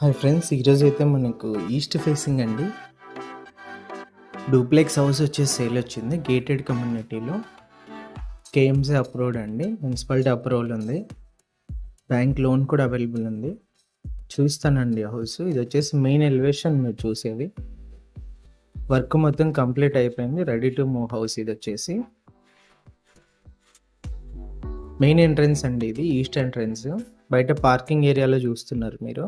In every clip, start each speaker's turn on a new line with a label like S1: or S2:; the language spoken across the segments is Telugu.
S1: హాయ్ ఫ్రెండ్స్ ఈరోజు అయితే మనకు ఈస్ట్ ఫేసింగ్ అండి. డూప్లెక్స్ హౌస్ వచ్చేసి సేల్ వచ్చింది గేటెడ్ కమ్యూనిటీలో కేఎంసీ అప్రూవ్డ్ అండి మున్సిపాలిటీ అప్రూవల్ ఉంది. బ్యాంక్ లోన్ కూడా అవైలబుల్ ఉంది. చూస్తానండి హౌస్ ఇది వచ్చేసి మెయిన్ ఎలివేషన్ మీరు చూసేది. వర్క్ మొత్తం కంప్లీట్ అయిపోయింది రెడీ టు మూవ్ హౌస్ ఇది వచ్చేసి. మెయిన్ ఎంట్రన్స్ అండి ఇది ఈస్ట్ ఎంట్రన్స్ బయట పార్కింగ్ ఏరియాలో చూస్తున్నారు మీరు.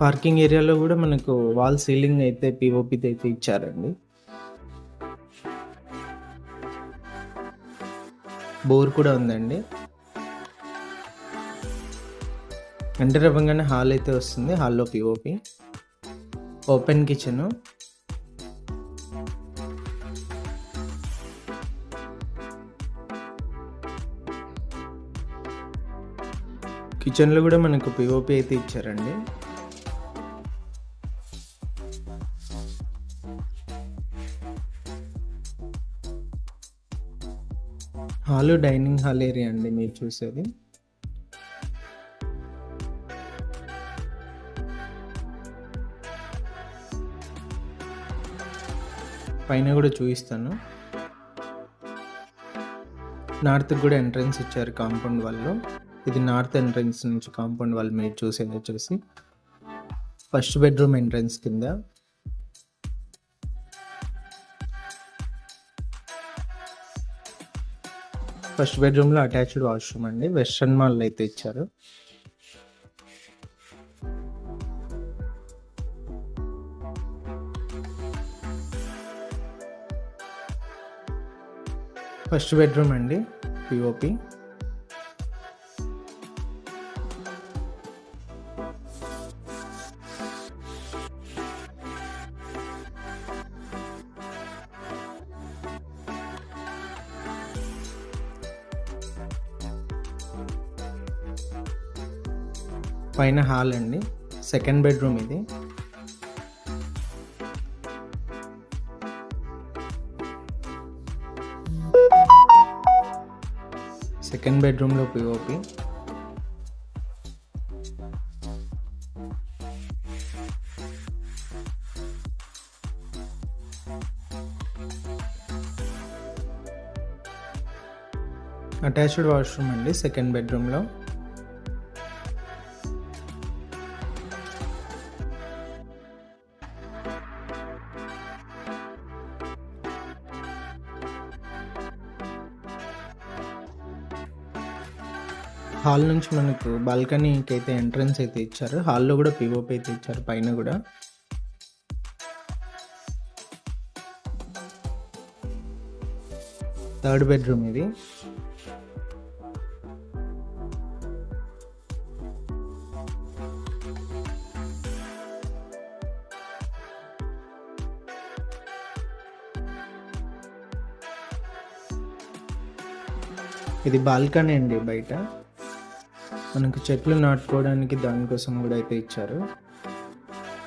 S1: పార్కింగ్ ఏరియాలో కూడా మనకు వాల్ సీలింగ్ అయితే పిఓపి అయితే ఇచ్చారండి. బోర్ కూడా ఉందండి. ఎంటర్ అవ్వగానే హాల్ అయితే వస్తుంది హాల్లో పిఓపి ఓపెన్ కిచెన్ కిచెన్లో కూడా మనకు పిఓపి అయితే ఇచ్చారండి. హాల్ డైనింగ్ హాల్ ఏరియా అండి మీరు చూసేది. పైన కూడా చూపిస్తాను. నార్త్ కూడా ఎంట్రన్స్ ఇచ్చారు కాంపౌండ్ వాళ్ళు. ఇది నార్త్ ఎంట్రన్స్ నుంచి కాంపౌండ్ వాళ్ళు మీరు చూసేది వచ్చేసి. ఫస్ట్ బెడ్రూమ్ ఎంట్రన్స్ కింద. ఫస్ట్ బెడ్రూమ్లో అటాచ్డ్ వాష్రూమ్ అండి. వెస్ట్రన్ మాల్ అయితే ఇచ్చారు. ఫస్ట్ బెడ్రూమ్ అండి పిఓపి పైన హాల్ అండి. సెకండ్ బెడ్రూమ్ ఇది. సెకండ్ బెడ్రూమ్లో పిఓపి అటాచ్డ్ వాష్రూమ్ అండి సెకండ్ బెడ్రూమ్లో. హాల్ నుంచి మనకు బాల్కనీకి అయితే ఎంట్రన్స్ అయితే ఇచ్చారు. హాల్లో కూడా పిఓపి అయితే ఇచ్చారు పైన కూడా. థర్డ్ బెడ్రూమ్ ఇది. ఇది బాల్కనీ అండి బయట. మనకు చెట్లు నాటుకోవడానికి దానికోసం కూడా అయితే ఇచ్చారు.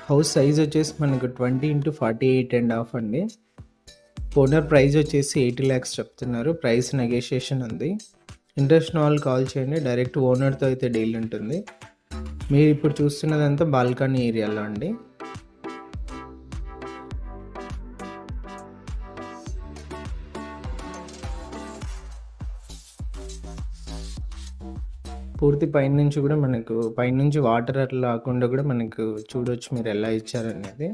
S1: హౌస్ సైజ్ వచ్చేసి మనకు twenty into forty eight and half అండి. ఓనర్ ప్రైస్ వచ్చేసి ఎయిటీ ల్యాక్స్ చెప్తున్నారు. ప్రైస్ నెగోషియేషన్ ఉంది. ఇంట్రెస్ట్ వాళ్ళు కాల్ చేయండి. డైరెక్ట్ ఓనర్తో అయితే డీల్ ఉంటుంది. మీరు ఇప్పుడు చూస్తున్నదంతా బాల్కనీ ఏరియాలో అండి. పూర్తి పైనుంచి కూడా మనకు పైనుంచి వాటర్ అట్లా రాకుండా కూడా మనకు చూడొచ్చు మీరు ఎలా ఇచ్చారనేది.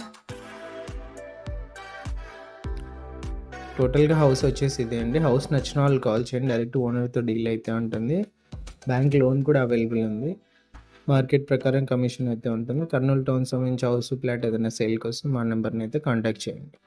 S1: టోటల్గా హౌస్ వచ్చేసి ఇదే అండి. హౌస్ నచ్చిన వాళ్ళు కాల్ చేయండి. డైరెక్ట్ ఓనర్తో డీల్ అయితే ఉంటుంది. బ్యాంక్ లోన్ కూడా అవైలబుల్ ఉంది. మార్కెట్ ప్రకారం కమిషన్ అయితే ఉంటుంది. కర్నూలు టౌన్ సంబంధించి హౌస్ ప్లాట్ ఏదైనా సేల్ కోసం మా నెంబర్ని అయితే కాంటాక్ట్ చేయండి.